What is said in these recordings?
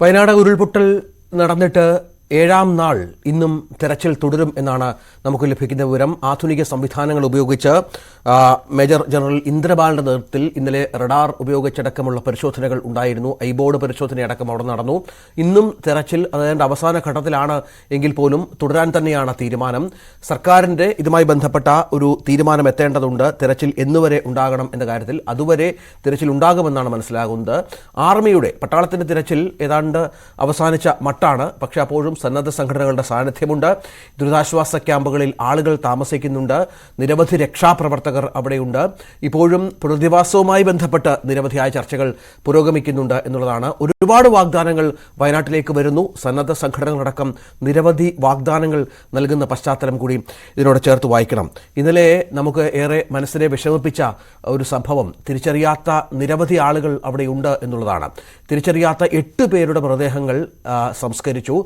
വയനാട് ഉരുൾപൊട്ടൽ നടന്നിട്ട് ഏഴാം നാൾ ഇന്നും തെരച്ചിൽ തുടരും എന്നാണ് നമുക്ക് ലഭിക്കുന്ന വിവരം. ആധുനിക സംവിധാനങ്ങൾ ഉപയോഗിച്ച് മേജർ ജനറൽ ഇന്ദ്രബാലിന്റെ നേതൃത്വത്തിൽ ഇന്നലെ റഡാർ ഉപയോഗിച്ചടക്കമുള്ള പരിശോധനകൾ ഉണ്ടായിരുന്നു. ഐബോർഡ് പരിശോധനയടക്കം അവിടെ നടന്നു. ഇന്നും തെരച്ചിൽ അതായത് അവസാന ഘട്ടത്തിലാണ് എങ്കിൽ പോലും തുടരാൻ തന്നെയാണ് തീരുമാനം. സർക്കാരിന്റെ ഇതുമായി ബന്ധപ്പെട്ട ഒരു തീരുമാനം എത്തേണ്ടതുണ്ട്. തെരച്ചിൽ എന്നുവരെ ഉണ്ടാകണം എന്ന കാര്യത്തിൽ അതുവരെ തിരച്ചിൽ ഉണ്ടാകുമെന്നാണ് മനസ്സിലാകുന്നത്. ആർമിയുടെ പട്ടാളത്തിന്റെ തിരച്ചിൽ ഏതാണ്ട് അവസാനിച്ച മട്ടാണ്. പക്ഷേ അപ്പോഴും സന്നദ്ധ സംഘടനകളുടെ സാന്നിധ്യമുണ്ട്. ദുരിതാശ്വാസ ക്യാമ്പുകളിൽ ആളുകൾ താമസിക്കുന്നുണ്ട്. നിരവധി രക്ഷാപ്രവർത്തകർ അവിടെയുണ്ട്. ഇപ്പോഴും പുനരധിവാസവുമായി ബന്ധപ്പെട്ട് നിരവധിയായ ചർച്ചകൾ പുരോഗമിക്കുന്നുണ്ട് എന്നുള്ളതാണ്. ഒരുപാട് വാഗ്ദാനങ്ങൾ വയനാട്ടിലേക്ക് വരുന്നു. സന്നദ്ധ സംഘടനകളടക്കം നിരവധി വാഗ്ദാനങ്ങൾ നൽകുന്ന പശ്ചാത്തലം കൂടി ഇതിനോട് ചേർത്ത് വായിക്കണം. ഇന്നലെ നമുക്ക് ഏറെ മനസ്സിനെ വിഷമിപ്പിച്ച ഒരു സംഭവം. തിരിച്ചറിയാത്ത നിരവധി ആളുകൾ അവിടെയുണ്ട് എന്നുള്ളതാണ്. തിരിച്ചറിയാത്ത എട്ട് പേരുടെ മൃതദേഹങ്ങൾ സംസ്കരിച്ചു. സംസ്കരിച്ചു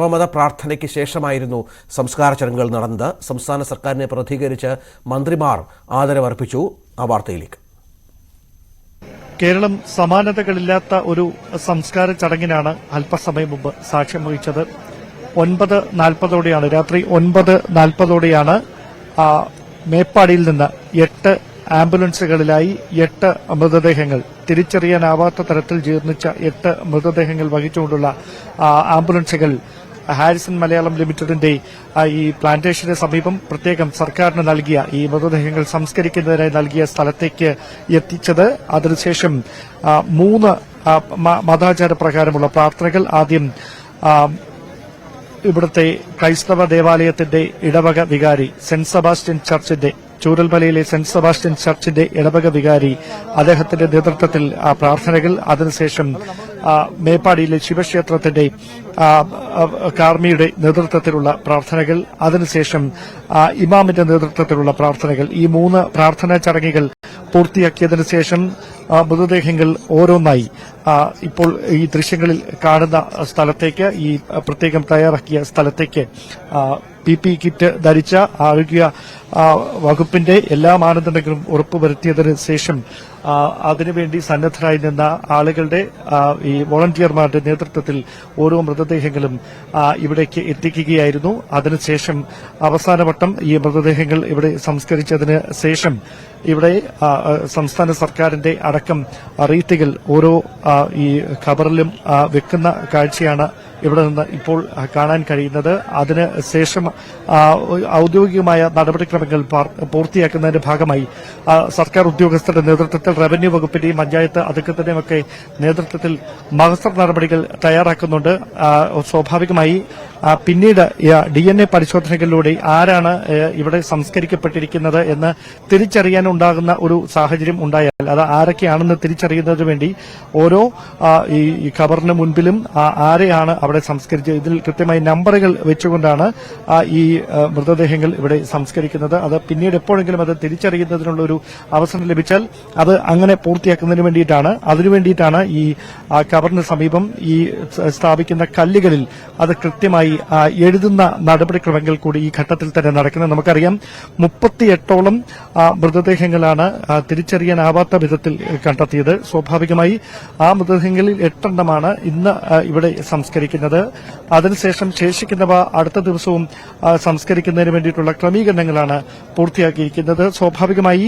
സർവമത പ്രാർത്ഥനയ്ക്ക് ശേഷമായിരുന്നു സംസ്കാര ചടങ്ങുകൾ നടന്നത്. സംസ്ഥാന സർക്കാരിനെ പ്രതികരിച്ച് മന്ത്രിമാർ ആദരവർപ്പിച്ചു. ആ വാർത്തയിലേക്ക്. കേരളം സമാനതകളില്ലാത്ത ഒരു സംസ്കാര ചടങ്ങിനാണ് അല്പസമയം മുമ്പ് സാക്ഷ്യം വഹിച്ചത്. ഒൻപത് നാൽപ്പതോടെയാണ് രാത്രി ഒൻപത് നാൽപ്പതോടെയാണ് മേപ്പാടിയിൽ നിന്ന് എട്ട് ആംബുലൻസുകളിലായി എട്ട് മൃതദേഹങ്ങൾ തിരിച്ചറിയാനാവാത്ത തരത്തിൽ ജീർണിച്ച എട്ട് മൃതദേഹങ്ങൾ വഹിച്ചുകൊണ്ടുള്ള ആംബുലൻസുകൾ ഹാരിസൺ മലയാളം ലിമിറ്റഡിന്റെ ഈ പ്ലാന്റേഷന് സമീപം പ്രത്യേകം സർക്കാരിന് നൽകിയ ഈ മൃതദേഹങ്ങൾ സംസ്കരിക്കുന്നതിനായി നൽകിയ സ്ഥലത്തേക്ക് എത്തിച്ചത്. അതിനുശേഷം മൂന്ന് മതാചാര പ്രകാരമുള്ള പ്രാർത്ഥനകൾ ആദ്യം ഇവിടുത്തെ ക്രൈസ്തവ ദേവാലയത്തിന്റെ ഇടവക വികാരി സെന്റ് സെബാസ്റ്റ്യൻ ചർച്ചിന്റെ ചൂരൽമലയിലെ സെന്റ് സെബാസ്റ്റ്യൻ ചർച്ചിന്റെ ഇടവക വികാരി അദ്ദേഹത്തിന്റെ നേതൃത്വത്തിൽ പ്രാർത്ഥനകൾ. അതിനുശേഷം മേപ്പാടിയിലെ ശിവക്ഷേത്രത്തിന്റെ കാർമിയുടെ നേതൃത്വത്തിലുള്ള പ്രാർത്ഥനകൾ. അതിനുശേഷം ഇമാമിന്റെ നേതൃത്വത്തിലുള്ള പ്രാർത്ഥനകൾ. ഈ മൂന്ന് പ്രാർത്ഥനാ ചടങ്ങുകൾ പൂർത്തിയാക്കിയതിനു ശേഷം മൃതദേഹങ്ങൾ ഓരോന്നായി. ഇപ്പോൾ ഈ ദൃശ്യങ്ങളിൽ കാണുന്ന സ്ഥലത്തേക്ക് ഈ പ്രത്യേകം തയ്യാറാക്കിയ സ്ഥലത്തേക്ക് പി പി കിറ്റ് ധരിച്ച ആരോഗ്യ വകുപ്പിന്റെ എല്ലാ മാനദണ്ഡങ്ങളും ഉറപ്പുവരുത്തിയതിന് ശേഷം അതിനുവേണ്ടി സന്നദ്ധരായി നിന്ന ആളുകളുടെ ഈ വോളണ്ടിയർമാരുടെ നേതൃത്വത്തിൽ ഓരോ മൃതദേഹങ്ങളും ഇവിടേക്ക് എത്തിക്കുകയായിരുന്നു. അതിനുശേഷം അവസാനവട്ടം ഈ മൃതദേഹങ്ങൾ ഇവിടെ സംസ്കരിച്ചതിന് ശേഷം ഇവിടെ സംസ്ഥാന സർക്കാരിന്റെ അടക്കം റീത്തുകൾ ഓരോ ഈ ഖബറിലും വെക്കുന്ന കാഴ്ചയാണ് ഇവിടെ നിന്ന് ഇപ്പോൾ കാണാൻ കഴിയുന്നത്. അതിന് ശേഷം ഔദ്യോഗികമായ നടപടിക്രമങ്ങൾ പൂർത്തിയാക്കുന്നതിന്റെ ഭാഗമായി സർക്കാർ ഉദ്യോഗസ്ഥരുടെ നേതൃത്വത്തിൽ റവന്യൂ വകുപ്പിന്റെയും പഞ്ചായത്ത് അധികൃതരുടെയും ഒക്കെ നേതൃത്വത്തിൽ മഹസർ നടപടികൾ തയ്യാറാക്കുന്നുണ്ട്. സ്വാഭാവികമായി പിന്നീട് ഡി എൻ എ പരിശോധനകളിലൂടെ ആരാണ് ഇവിടെ സംസ്കരിക്കപ്പെട്ടിരിക്കുന്നത് എന്ന് തിരിച്ചറിയാനുണ്ടാകുന്ന ഒരു സാഹചര്യം ഉണ്ടായാൽ അത് ആരൊക്കെയാണെന്ന് തിരിച്ചറിയുന്നതിന് വേണ്ടി ഓരോ ഈ ഖബറിന് മുൻപിലും ആരെയാണ് അവിടെ സംസ്കരിച്ചത് ഇതിൽ കൃത്യമായി നമ്പറുകൾ വെച്ചുകൊണ്ടാണ് ഈ മൃതദേഹങ്ങൾ ഇവിടെ സംസ്കരിക്കുന്നത്. അത് പിന്നീട് എപ്പോഴെങ്കിലും അത് തിരിച്ചറിയുന്നതിനുള്ള ഒരു അവസരം ലഭിച്ചാൽ അത് അങ്ങനെ പൂർത്തിയാക്കുന്നതിന് വേണ്ടിയിട്ടാണ്. അതിനുവേണ്ടിയിട്ടാണ് ഈ ഖബറിന് സമീപം ഈ സ്ഥാപിക്കുന്ന കല്ലുകളിൽ അത് കൃത്യമായി ആ, എഴുതുന്ന നടപടിക്രമങ്ങൾ കൂടി ഈ ഘട്ടത്തിൽ തന്നെ നടക്കുന്നത്. നമുക്കറിയാം മുപ്പത്തിയെട്ടോളം മൃതദേഹങ്ങളാണ് തിരിച്ചറിയാനാവാത്ത വിധത്തിൽ കണ്ടെത്തിയത്. സ്വാഭാവികമായി ആ മൃതദേഹങ്ങളിൽ എട്ടെണ്ണമാണ് ഇന്ന് ഇവിടെ സംസ്കരിക്കുന്നത്. അതിനുശേഷം ശേഷിക്കുന്നവ അടുത്ത ദിവസവും സംസ്കരിക്കുന്നതിന് വേണ്ടിയിട്ടുള്ള ക്രമീകരണങ്ങളാണ് പൂർത്തിയാക്കിയിരിക്കുന്നത്. സ്വാഭാവികമായി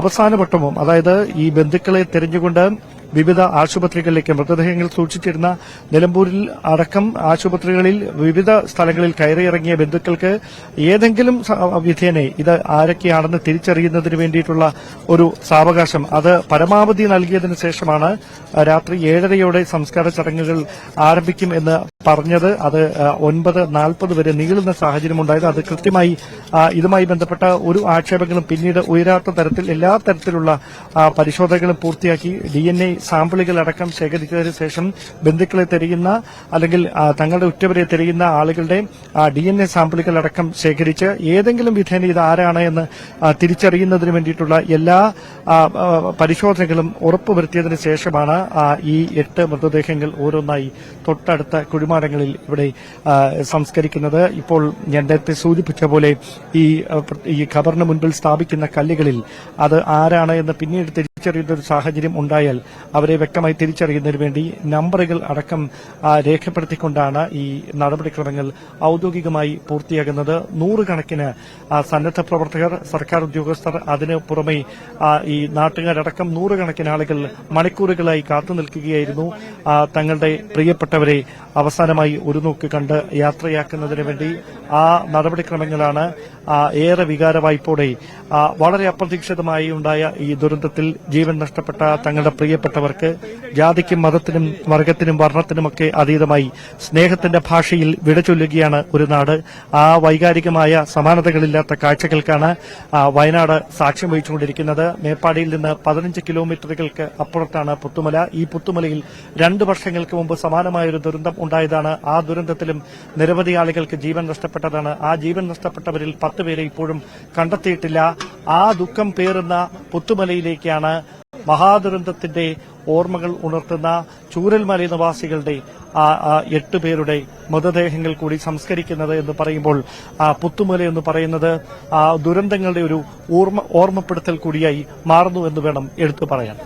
അവസാനവട്ടവും അതായത് ഈ ബന്ധുക്കളെ തെരഞ്ഞുകൊണ്ട് വിവിധ ആശുപത്രികളിലേക്ക് മൃതദേഹങ്ങൾ സൂക്ഷിച്ചിരുന്ന നിലമ്പൂരിൽ അടക്കം ആശുപത്രികളിൽ വിവിധ സ്ഥലങ്ങളിൽ കയറിയിറങ്ങിയ ബന്ധുക്കൾക്ക് ഏതെങ്കിലും വിധേനെ ഇത് ആരൊക്കെയാണെന്ന് തിരിച്ചറിയുന്നതിന് വേണ്ടിയിട്ടുള്ള ഒരു സാവകാശം. അത് പരമാവധി നൽകിയതിനു ശേഷമാണ് രാത്രി ഏഴരയോടെ സംസ്കാര ചടങ്ങുകൾ ആരംഭിക്കും എന്ന് പറഞ്ഞത് അത് ഒൻപത് നാൽപ്പത് വരെ നീളുന്ന സാഹചര്യമുണ്ടായത്. അത് കൃത്യമായി ഇതുമായി ബന്ധപ്പെട്ട ഒരു ആക്ഷേപങ്ങളും പിന്നീട് ഉയരാത്ത തരത്തിൽ എല്ലാ തരത്തിലുള്ള പരിശോധനകളും പൂർത്തിയാക്കി. ഡി എൻ എ സാമ്പിളുകൾ അടക്കം ശേഖരിച്ചതിന് ശേഷം ബന്ധുക്കളെ തിരയുന്ന അല്ലെങ്കിൽ തങ്ങളുടെ ഉറ്റവരെ തിരയുന്ന ആളുകളുടെ ഡി എൻ എ സാമ്പിളുകൾ അടക്കം ശേഖരിച്ച് ഏതെങ്കിലും വിധേന ഇത് ആരാണ് എന്ന് തിരിച്ചറിയുന്നതിന് വേണ്ടിയിട്ടുള്ള എല്ലാ പരിശോധനകളും ഉറപ്പുവരുത്തിയതിനു ശേഷമാണ് ഈ എട്ട് മൃതദേഹങ്ങൾ ഓരോന്നായി തൊട്ടടുത്ത കുഴിമാടങ്ങളിൽ ഇവിടെ സംസ്കരിക്കുന്നത്. ഇപ്പോൾ ഞാൻ നേരത്തെ സൂചിപ്പിച്ച പോലെ ഈ ഈ ഖബറിന് മുൻപിൽ സ്ഥാപിക്കുന്ന കല്ലുകളിൽ അത് ആരാണ് എന്ന് പിന്നീട് തിരിച്ചറിയുന്ന ഒരു സാഹചര്യം ഉണ്ടായാൽ അവരെ വ്യക്തമായി തിരിച്ചറിയുന്നതിന് വേണ്ടി നമ്പറുകൾ അടക്കം രേഖപ്പെടുത്തിക്കൊണ്ടാണ് ഈ നടപടിക്രമങ്ങൾ ഔദ്യോഗികമായി പൂർത്തിയാകുന്നത്. നൂറുകണക്കിന് സന്നദ്ധ പ്രവർത്തകർ സർക്കാർ ഉദ്യോഗസ്ഥർ അതിന് പുറമെ ഈ നാട്ടുകാരടക്കം നൂറുകണക്കിന് ആളുകൾ മണിക്കൂറുകളായി കാത്തു നിൽക്കുകയായിരുന്നു. തങ്ങളുടെ പ്രിയപ്പെട്ടവരെ അവസാനമായി ഒരു നോക്ക് കണ്ട് യാത്രയാക്കുന്നതിന് വേണ്ടി ആ നടപടിക്രമങ്ങളാണ് ഏറെ വികാരവായ്പോടെ വളരെ അപ്രതീക്ഷിതമായി ഉണ്ടായ ഈ ദുരന്തത്തിൽ ജീവൻ നഷ്ടപ്പെട്ട തങ്ങളുടെ പ്രിയപ്പെട്ടവർക്ക് ജാതിക്കും മതത്തിനും വർഗത്തിനും വർണത്തിനുമൊക്കെ അതീതമായി സ്നേഹത്തിന്റെ ഭാഷയിൽ വിടചൊല്ലുകയാണ് ഒരു നാട്. ആ വൈകാരികമായ സമാനതകളില്ലാത്ത കാഴ്ചകൾക്കാണ് വയനാട് സാക്ഷ്യം വഹിച്ചുകൊണ്ടിരിക്കുന്നത്. മേപ്പാടിയിൽ നിന്ന് പതിനഞ്ച് കിലോമീറ്ററുകൾക്ക് അപ്പുറത്താണ് പുത്തുമല. ഈ പുത്തുമലയിൽ രണ്ട് വർഷങ്ങൾക്ക് മുമ്പ് സമാനമായ ഒരു ദുരന്തം ഉണ്ടായതാണ്. ആ ദുരന്തത്തിലും നിരവധി ആളുകൾക്ക് ജീവൻ നഷ്ടപ്പെട്ടതാണ്. ആ ജീവൻ നഷ്ടപ്പെട്ടവരിൽ പത്ത് പേരെ ഇപ്പോഴും കണ്ടെത്തിയിട്ടില്ല. ആ ദുഃഖം പേറുന്ന പുത്തുമലയിലേക്കാണ് മഹാദുരന്തത്തിന്റെ ഓർമ്മകൾ ഉണർത്തുന്ന ചൂരൽമല നിവാസികളുടെ എട്ട് പേരുടെ മൃതദേഹങ്ങൾ കൂടി സംസ്കരിക്കുന്നത് എന്ന് പറയുമ്പോൾ ആ പുത്തുമല എന്ന് പറയുന്നത് ദുരന്തങ്ങളുടെ ഒരു ഓർമ്മ ഓർമ്മപ്പെടുത്തൽ കൂടിയായി മാറുന്നു എന്ന് വേണം എടുത്തു പറയാൻ.